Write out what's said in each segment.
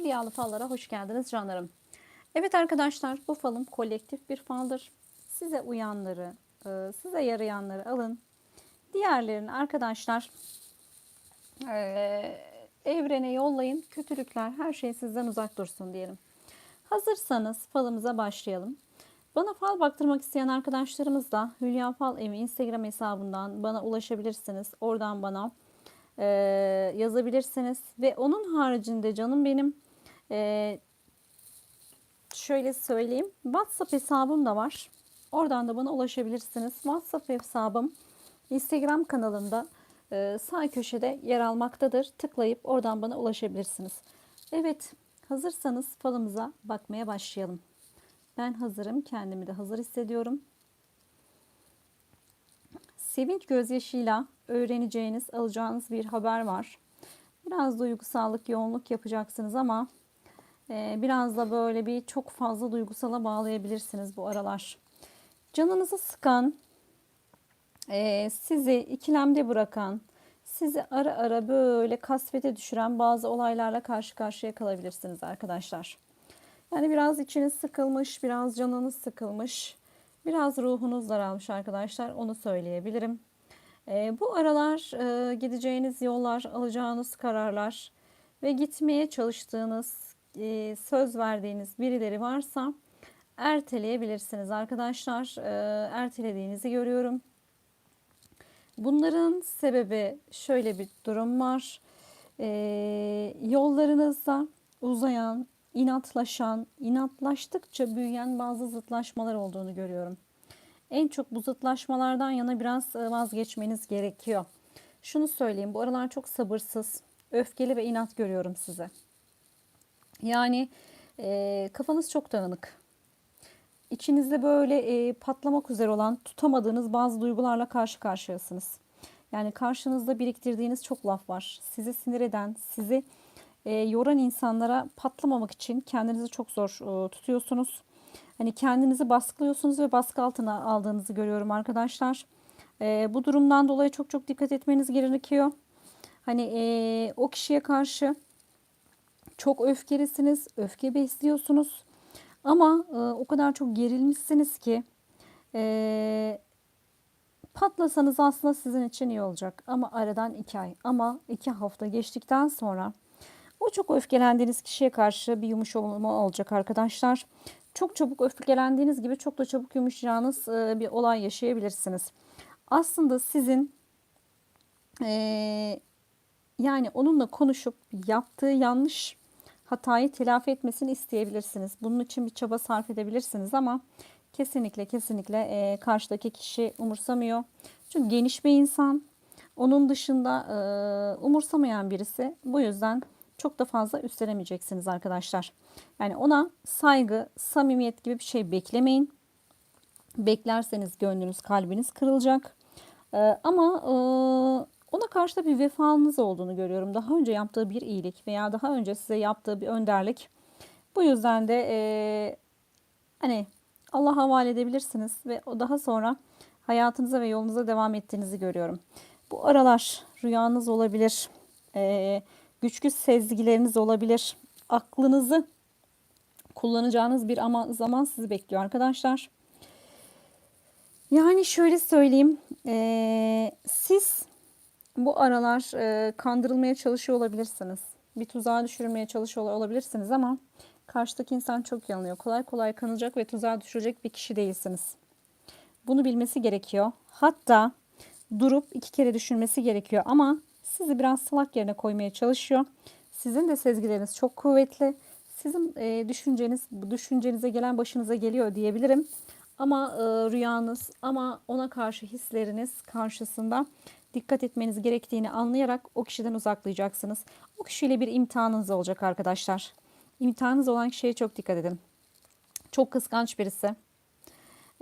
Hülyalı fallara hoş geldiniz canlarım. Evet arkadaşlar bu falım kolektif bir faldır. Size uyanları, e, size yarayanları alın. Diğerlerini arkadaşlar e, evrene yollayın. Kötülükler her şey sizden uzak dursun diyelim. Hazırsanız falımıza başlayalım. Bana fal baktırmak isteyen arkadaşlarımız da Hülya Fal Evi Instagram hesabından bana ulaşabilirsiniz. Oradan bana e, yazabilirsiniz. Ve onun haricinde canım benim e, şöyle söyleyeyim. WhatsApp hesabım da var. Oradan da bana ulaşabilirsiniz. WhatsApp hesabım Instagram kanalımda e, sağ köşede yer almaktadır. Tıklayıp oradan bana ulaşabilirsiniz. Evet hazırsanız falımıza bakmaya başlayalım. Ben hazırım. Kendimi de hazır hissediyorum. Sevinç gözyaşıyla öğreneceğiniz, alacağınız bir haber var. Biraz duygusallık, yoğunluk yapacaksınız ama biraz da böyle bir çok fazla duygusala bağlayabilirsiniz bu aralar. Canınızı sıkan, e, sizi ikilemde bırakan, sizi ara ara böyle kasvete düşüren bazı olaylarla karşı karşıya kalabilirsiniz arkadaşlar. Yani biraz içiniz sıkılmış, biraz canınız sıkılmış, biraz ruhunuz daralmış arkadaşlar. Onu söyleyebilirim. E, bu aralar e, gideceğiniz yollar, alacağınız kararlar ve gitmeye çalıştığınız, e, söz verdiğiniz birileri varsa erteleyebilirsiniz arkadaşlar. E, ertelediğinizi görüyorum. Bunların sebebi şöyle bir durum var. E, yollarınızda uzayan, inatlaşan, inatlaştıkça büyüyen bazı zıtlaşmalar olduğunu görüyorum. En çok bu zıtlaşmalardan yana biraz vazgeçmeniz gerekiyor. Şunu söyleyeyim, bu aralar çok sabırsız, öfkeli ve inat görüyorum size. Yani e, kafanız çok dağınık. İçinizde böyle e, patlamak üzere olan, tutamadığınız bazı duygularla karşı karşıyasınız. Yani karşınızda biriktirdiğiniz çok laf var. Sizi sinir eden, sizi e, yoran insanlara patlamamak için kendinizi çok zor e, tutuyorsunuz. Hani kendinizi baskılıyorsunuz ve baskı altına aldığınızı görüyorum arkadaşlar. E, bu durumdan dolayı çok çok dikkat etmeniz gerekiyor. Hani e, o kişiye karşı çok öfkelisiniz, öfke besliyorsunuz. Ama e, o kadar çok gerilmişsiniz ki e, patlasanız aslında sizin için iyi olacak. Ama aradan iki ay ama iki hafta geçtikten sonra o çok öfkelendiğiniz kişiye karşı bir yumuşama olacak arkadaşlar. Çok çabuk öfkelendiğiniz gibi çok da çabuk yumuşayacağınız e, bir olay yaşayabilirsiniz. Aslında sizin e, yani onunla konuşup yaptığı yanlış hatayı telafi etmesini isteyebilirsiniz. Bunun için bir çaba sarf edebilirsiniz ama kesinlikle kesinlikle e, karşıdaki kişi umursamıyor. Çünkü geniş bir insan. Onun dışında e, umursamayan birisi. Bu yüzden çok da fazla üstlenemeyeceksiniz arkadaşlar. Yani ona saygı, samimiyet gibi bir şey beklemeyin. Beklerseniz gönlünüz, kalbiniz kırılacak. Ee, ama e, ona karşı da bir vefanız olduğunu görüyorum. Daha önce yaptığı bir iyilik veya daha önce size yaptığı bir önderlik. Bu yüzden de e, hani Allah havale edebilirsiniz ve o daha sonra hayatınıza ve yolunuza devam ettiğinizi görüyorum. Bu aralar rüyanız olabilir. Eee güçlü sezgileriniz olabilir. Aklınızı kullanacağınız bir ama zaman sizi bekliyor arkadaşlar. Yani şöyle söyleyeyim. E, siz bu aralar e, kandırılmaya çalışıyor olabilirsiniz. Bir tuzağa düşürmeye çalışıyor olabilirsiniz ama karşıdaki insan çok yanılıyor. Kolay kolay kanılacak ve tuzağa düşürecek bir kişi değilsiniz. Bunu bilmesi gerekiyor. Hatta durup iki kere düşünmesi gerekiyor ama sizi biraz salak yerine koymaya çalışıyor. Sizin de sezgileriniz çok kuvvetli. Sizin e, düşünceniz, düşüncenize gelen başınıza geliyor diyebilirim. Ama e, rüyanız ama ona karşı hisleriniz karşısında dikkat etmeniz gerektiğini anlayarak o kişiden uzaklayacaksınız. O kişiyle bir imtihanınız olacak arkadaşlar. İmtihanınız olan kişiye çok dikkat edin. Çok kıskanç birisi.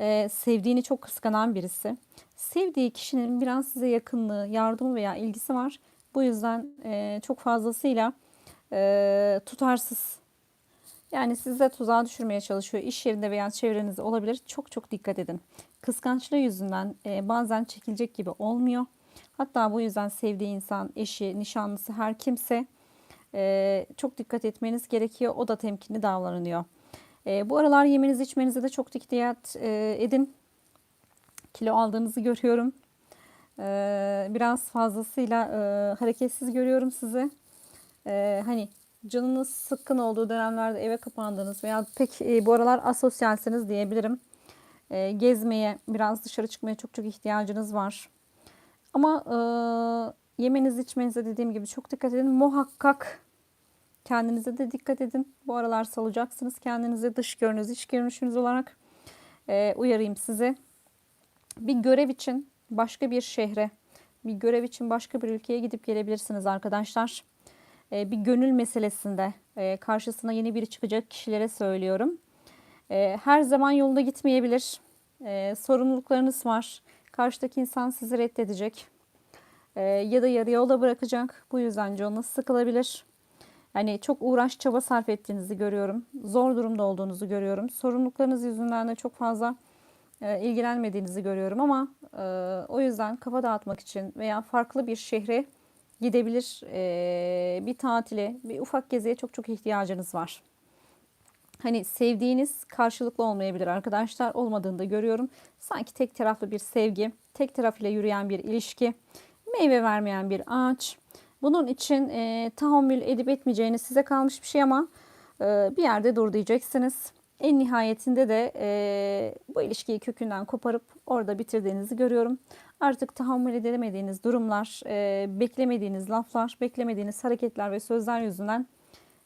Ee, sevdiğini çok kıskanan birisi. Sevdiği kişinin biraz size yakınlığı, yardımı veya ilgisi var. Bu yüzden e, çok fazlasıyla e, tutarsız. Yani size tuzağa düşürmeye çalışıyor. İş yerinde veya çevrenizde olabilir. Çok çok dikkat edin. Kıskançlığı yüzünden e, bazen çekilecek gibi olmuyor. Hatta bu yüzden sevdiği insan, eşi, nişanlısı her kimse e, çok dikkat etmeniz gerekiyor. O da temkinli davranıyor. E, bu aralar yemeniz içmenize de çok dikkat e, edin. Kilo aldığınızı görüyorum. E, biraz fazlasıyla e, hareketsiz görüyorum sizi. E, hani canınız sıkkın olduğu dönemlerde eve kapandığınız veya pek e, bu aralar asosyalsiniz diyebilirim. E, gezmeye, biraz dışarı çıkmaya çok çok ihtiyacınız var. Ama e, yemeniz içmenize dediğim gibi çok dikkat edin. Muhakkak kendinize de dikkat edin. Bu aralar salacaksınız kendinize dış görünüz, iç görünüşünüz olarak e, uyarayım sizi. Bir görev için başka bir şehre, bir görev için başka bir ülkeye gidip gelebilirsiniz arkadaşlar. E, bir gönül meselesinde e, karşısına yeni biri çıkacak kişilere söylüyorum. E, her zaman yolunda gitmeyebilir. E, sorumluluklarınız var. Karşıdaki insan sizi reddedecek. E, ya da yarı yolda bırakacak. Bu yüzden canınız sıkılabilir. Yani çok uğraş çaba sarf ettiğinizi görüyorum. Zor durumda olduğunuzu görüyorum. Sorumluluklarınız yüzünden de çok fazla e, ilgilenmediğinizi görüyorum ama e, o yüzden kafa dağıtmak için veya farklı bir şehre gidebilir e, bir tatile, bir ufak geziye çok çok ihtiyacınız var. Hani sevdiğiniz karşılıklı olmayabilir arkadaşlar. Olmadığını da görüyorum. Sanki tek taraflı bir sevgi, tek tarafıyla yürüyen bir ilişki, meyve vermeyen bir ağaç. Bunun için e, tahammül edip etmeyeceğiniz size kalmış bir şey ama e, bir yerde dur diyeceksiniz. En nihayetinde de e, bu ilişkiyi kökünden koparıp orada bitirdiğinizi görüyorum. Artık tahammül edemediğiniz durumlar, e, beklemediğiniz laflar, beklemediğiniz hareketler ve sözler yüzünden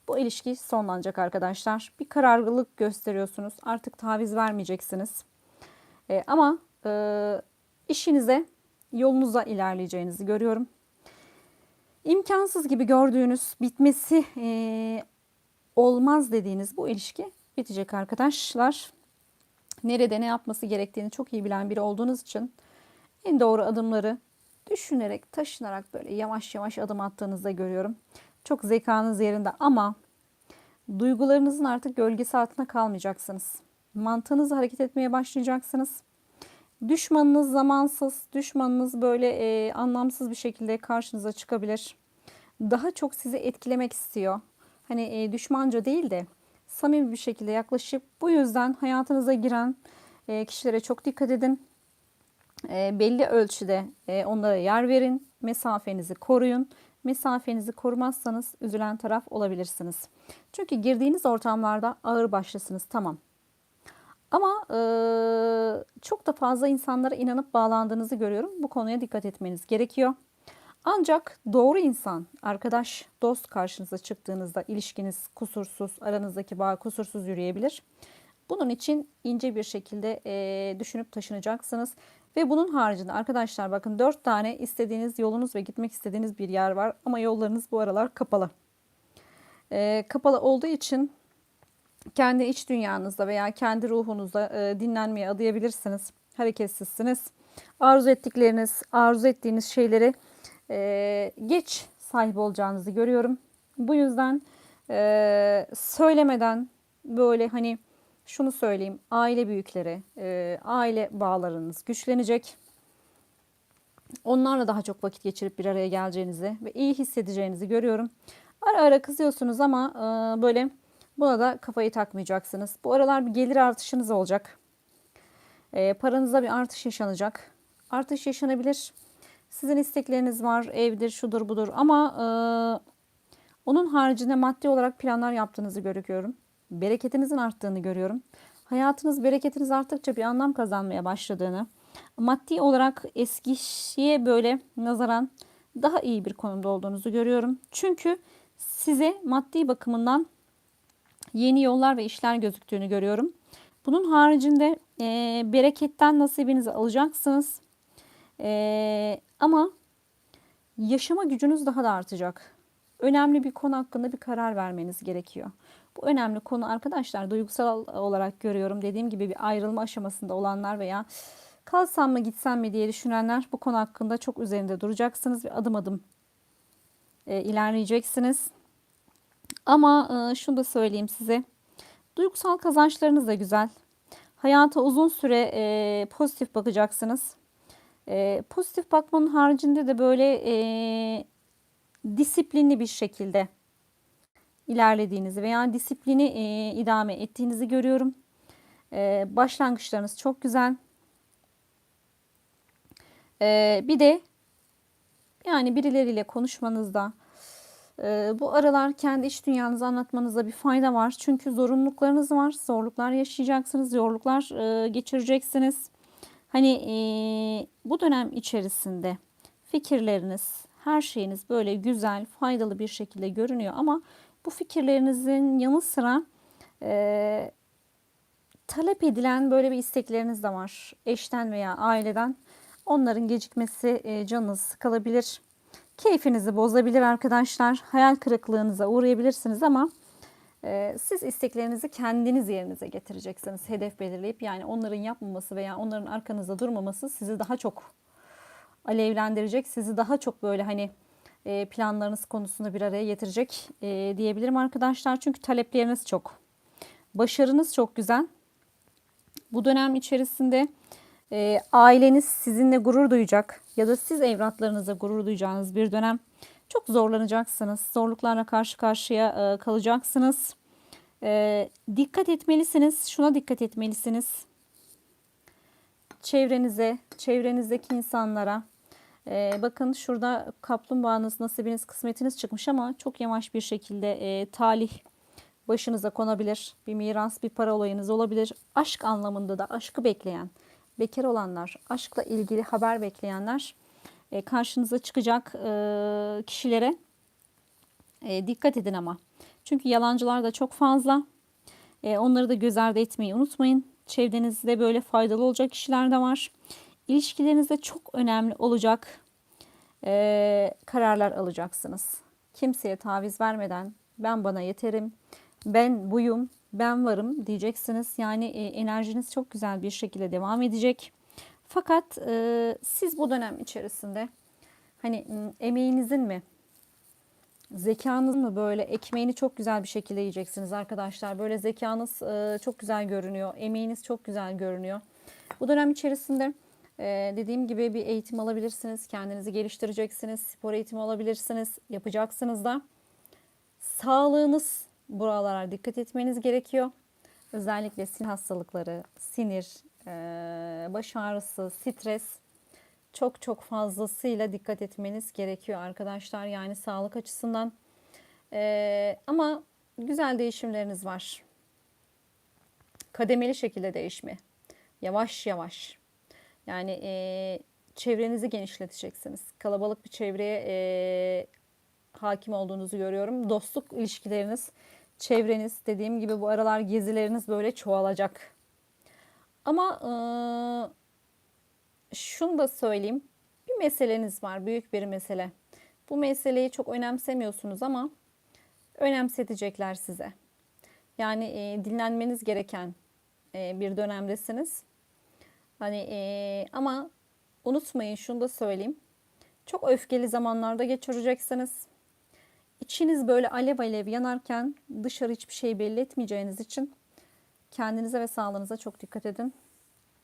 bu ilişki sonlanacak arkadaşlar. Bir kararlılık gösteriyorsunuz. Artık taviz vermeyeceksiniz. E, ama e, işinize, yolunuza ilerleyeceğinizi görüyorum. İmkansız gibi gördüğünüz, bitmesi e, olmaz dediğiniz bu ilişki bitecek arkadaşlar. Nerede ne yapması gerektiğini çok iyi bilen biri olduğunuz için en doğru adımları düşünerek, taşınarak böyle yavaş yavaş adım attığınızda görüyorum. Çok zekanız yerinde ama duygularınızın artık gölgesi altında kalmayacaksınız. Mantığınızla hareket etmeye başlayacaksınız. Düşmanınız zamansız, düşmanınız böyle e, anlamsız bir şekilde karşınıza çıkabilir. Daha çok sizi etkilemek istiyor. Hani e, düşmanca değil de samimi bir şekilde yaklaşıp bu yüzden hayatınıza giren e, kişilere çok dikkat edin. E, belli ölçüde e, onlara yer verin. Mesafenizi koruyun. Mesafenizi korumazsanız üzülen taraf olabilirsiniz. Çünkü girdiğiniz ortamlarda ağır başlasınız tamam. Ama e, çok da fazla insanlara inanıp bağlandığınızı görüyorum. Bu konuya dikkat etmeniz gerekiyor. Ancak doğru insan, arkadaş, dost karşınıza çıktığınızda ilişkiniz kusursuz, aranızdaki bağ kusursuz yürüyebilir. Bunun için ince bir şekilde e, düşünüp taşınacaksınız. Ve bunun haricinde arkadaşlar bakın 4 tane istediğiniz yolunuz ve gitmek istediğiniz bir yer var. Ama yollarınız bu aralar kapalı. E, kapalı olduğu için kendi iç dünyanızda veya kendi ruhunuzda e, dinlenmeye adayabilirsiniz. Hareketsizsiniz. Arzu ettikleriniz, arzu ettiğiniz şeyleri e, geç sahip olacağınızı görüyorum. Bu yüzden e, söylemeden böyle hani şunu söyleyeyim. Aile büyükleri, e, aile bağlarınız güçlenecek. Onlarla daha çok vakit geçirip bir araya geleceğinizi ve iyi hissedeceğinizi görüyorum. Ara ara kızıyorsunuz ama e, böyle buna da kafayı takmayacaksınız. Bu aralar bir gelir artışınız olacak. E, paranızda bir artış yaşanacak. Artış yaşanabilir. Sizin istekleriniz var, evdir, şudur budur ama e, onun haricinde maddi olarak planlar yaptığınızı görüyorum. Bereketinizin arttığını görüyorum. Hayatınız, bereketiniz arttıkça bir anlam kazanmaya başladığını, maddi olarak eskiye böyle nazaran daha iyi bir konumda olduğunuzu görüyorum. Çünkü size maddi bakımından yeni yollar ve işler gözüktüğünü görüyorum. Bunun haricinde e, bereketten nasibinizi alacaksınız. E, ama yaşama gücünüz daha da artacak. Önemli bir konu hakkında bir karar vermeniz gerekiyor. Bu önemli konu arkadaşlar duygusal olarak görüyorum. Dediğim gibi bir ayrılma aşamasında olanlar veya kalsam mı gitsem mi diye düşünenler bu konu hakkında çok üzerinde duracaksınız ve adım adım e, ilerleyeceksiniz. Ama e, şunu da söyleyeyim size. Duygusal kazançlarınız da güzel. Hayata uzun süre e, pozitif bakacaksınız. E, pozitif bakmanın haricinde de böyle e, disiplinli bir şekilde ilerlediğinizi veya disiplini e, idame ettiğinizi görüyorum. E, başlangıçlarınız çok güzel. E, bir de yani birileriyle konuşmanızda e, bu aralar kendi iç dünyanızı anlatmanızda bir fayda var. Çünkü zorunluluklarınız var. Zorluklar yaşayacaksınız. Zorluklar e, geçireceksiniz. Hani e, bu dönem içerisinde fikirleriniz, her şeyiniz böyle güzel, faydalı bir şekilde görünüyor. Ama bu fikirlerinizin yanı sıra e, talep edilen böyle bir istekleriniz de var. Eşten veya aileden. Onların gecikmesi e, canınızı sıkılabilir. Keyfinizi bozabilir arkadaşlar. Hayal kırıklığınıza uğrayabilirsiniz ama e, siz isteklerinizi kendiniz yerinize getireceksiniz. Hedef belirleyip yani onların yapmaması veya onların arkanızda durmaması sizi daha çok alevlendirecek. Sizi daha çok böyle hani planlarınız konusunda bir araya getirecek e, diyebilirim arkadaşlar. Çünkü talepleriniz çok. Başarınız çok güzel. Bu dönem içerisinde e, aileniz sizinle gurur duyacak ya da siz evlatlarınıza gurur duyacağınız bir dönem. Çok zorlanacaksınız. Zorluklarla karşı karşıya e, kalacaksınız. E, dikkat etmelisiniz. Şuna dikkat etmelisiniz. Çevrenize, çevrenizdeki insanlara. E, bakın şurada kaplumbağanız, nasibiniz, kısmetiniz çıkmış ama çok yavaş bir şekilde e, talih başınıza konabilir. Bir miras, bir para olayınız olabilir. Aşk anlamında da aşkı bekleyen, bekar olanlar, aşkla ilgili haber bekleyenler e, karşınıza çıkacak e, kişilere e, dikkat edin ama. Çünkü yalancılar da çok fazla. E, onları da göz ardı etmeyi unutmayın. Çevrenizde böyle faydalı olacak kişiler de var. İlişkilerinizde çok önemli olacak e, kararlar alacaksınız. Kimseye taviz vermeden ben bana yeterim, ben buyum, ben varım diyeceksiniz. Yani e, enerjiniz çok güzel bir şekilde devam edecek. Fakat e, siz bu dönem içerisinde hani emeğinizin mi, zekanız mı böyle ekmeğini çok güzel bir şekilde yiyeceksiniz arkadaşlar. Böyle zekanız e, çok güzel görünüyor, emeğiniz çok güzel görünüyor. Bu dönem içerisinde e, dediğim gibi bir eğitim alabilirsiniz, kendinizi geliştireceksiniz, spor eğitimi alabilirsiniz, yapacaksınız da. Sağlığınız buralara dikkat etmeniz gerekiyor. Özellikle sinir hastalıkları, sinir, baş ağrısı, stres çok çok fazlasıyla dikkat etmeniz gerekiyor arkadaşlar. Yani sağlık açısından. ama güzel değişimleriniz var. Kademeli şekilde değişme. Yavaş yavaş. Yani e, çevrenizi genişleteceksiniz. Kalabalık bir çevreye e, hakim olduğunuzu görüyorum. Dostluk ilişkileriniz, çevreniz dediğim gibi bu aralar gezileriniz böyle çoğalacak. Ama e, şunu da söyleyeyim. Bir meseleniz var, büyük bir mesele. Bu meseleyi çok önemsemiyorsunuz ama önemsetecekler size. Yani e, dinlenmeniz gereken e, bir dönemdesiniz. Hani e, ama unutmayın şunu da söyleyeyim. Çok öfkeli zamanlarda geçireceksiniz. İçiniz böyle alev alev yanarken dışarı hiçbir şey belli etmeyeceğiniz için kendinize ve sağlığınıza çok dikkat edin.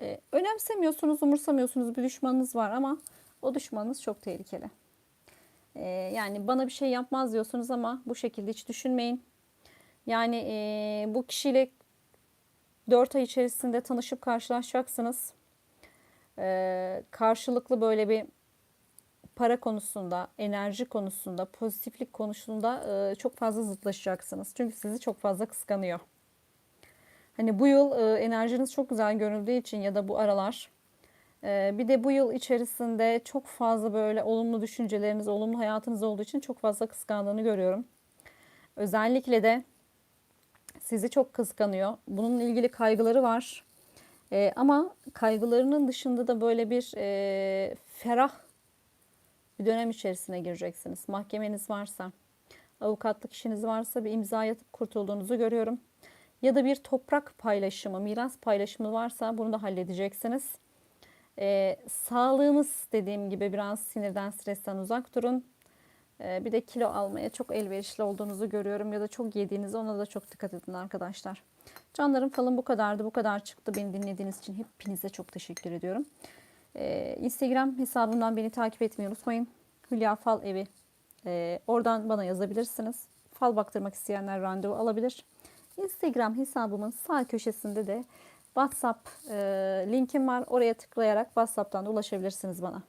Ee, önemsemiyorsunuz, umursamıyorsunuz bir düşmanınız var ama o düşmanınız çok tehlikeli. Ee, yani bana bir şey yapmaz diyorsunuz ama bu şekilde hiç düşünmeyin. Yani e, bu kişiyle 4 ay içerisinde tanışıp karşılaşacaksınız. Ee, karşılıklı böyle bir para konusunda, enerji konusunda, pozitiflik konusunda e, çok fazla zıtlaşacaksınız. Çünkü sizi çok fazla kıskanıyor. Hani bu yıl e, enerjiniz çok güzel görüldüğü için ya da bu aralar e, bir de bu yıl içerisinde çok fazla böyle olumlu düşünceleriniz, olumlu hayatınız olduğu için çok fazla kıskandığını görüyorum. Özellikle de sizi çok kıskanıyor. Bununla ilgili kaygıları var. E, ama kaygılarının dışında da böyle bir e, ferah bir dönem içerisine gireceksiniz. Mahkemeniz varsa, avukatlık işiniz varsa bir imza atıp kurtulduğunuzu görüyorum. Ya da bir toprak paylaşımı, miras paylaşımı varsa bunu da halledeceksiniz. Ee, sağlığınız dediğim gibi biraz sinirden, stresten uzak durun. Ee, bir de kilo almaya çok elverişli olduğunuzu görüyorum ya da çok yediğiniz ona da çok dikkat edin arkadaşlar. Canlarım falım bu kadardı. Bu kadar çıktı. Beni dinlediğiniz için hepinize çok teşekkür ediyorum. Ee, Instagram hesabımdan beni takip etmeyi unutmayın. Hülya Fal Evi. Ee, oradan bana yazabilirsiniz. fal baktırmak isteyenler randevu alabilir. Instagram hesabımın sağ köşesinde de WhatsApp e, linkim var. Oraya tıklayarak WhatsApp'tan da ulaşabilirsiniz bana.